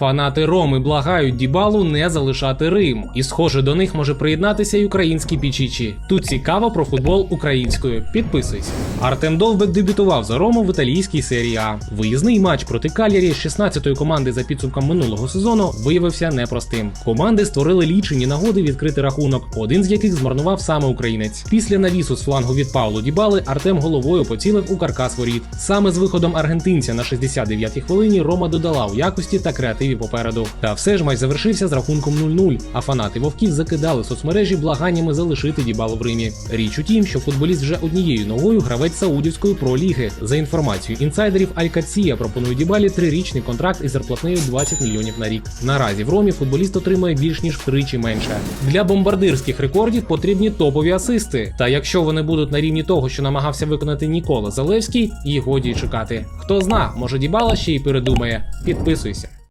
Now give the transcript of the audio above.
Фанати Роми благають Дібалу не залишати Рим, і схоже до них може приєднатися й українські пічічі. Тут цікаво про футбол українською. Підписуйся. Артем Довбек дебютував за Рому в італійській серії А. Виїзний матч проти Калірі 16-ї команди за підсумком минулого сезону виявився непростим. Команди створили лічені нагоди відкрити рахунок, один з яких змарнував саме українець. Після навісу з флангу від Паулу Дібали Артем головою поцілив у каркас воріт. Саме з виходом аргентинця на 69-й хвилині Рома додала у якості та креативі попереду. Та все ж матч завершився з рахунком 0-0, а фанати вовків закидали соцмережі благаннями залишити Дібалу в Римі. Річ у тім, що футболіст вже однією ногою гравець Саудівської проліги. За інформацією інсайдерів, Алькація пропонує Дібалі трирічний контракт із зарплатнею 20 мільйонів на рік. Наразі в Ромі футболіст отримує більш ніж втричі менше. Для бомбардирських рекордів потрібні топові асисти. Та якщо вони будуть на рівні того, що намагався виконати Нікола Залевський, їх годі чекати. Хто зна, може Дібала ще й передумає. Підписуйся.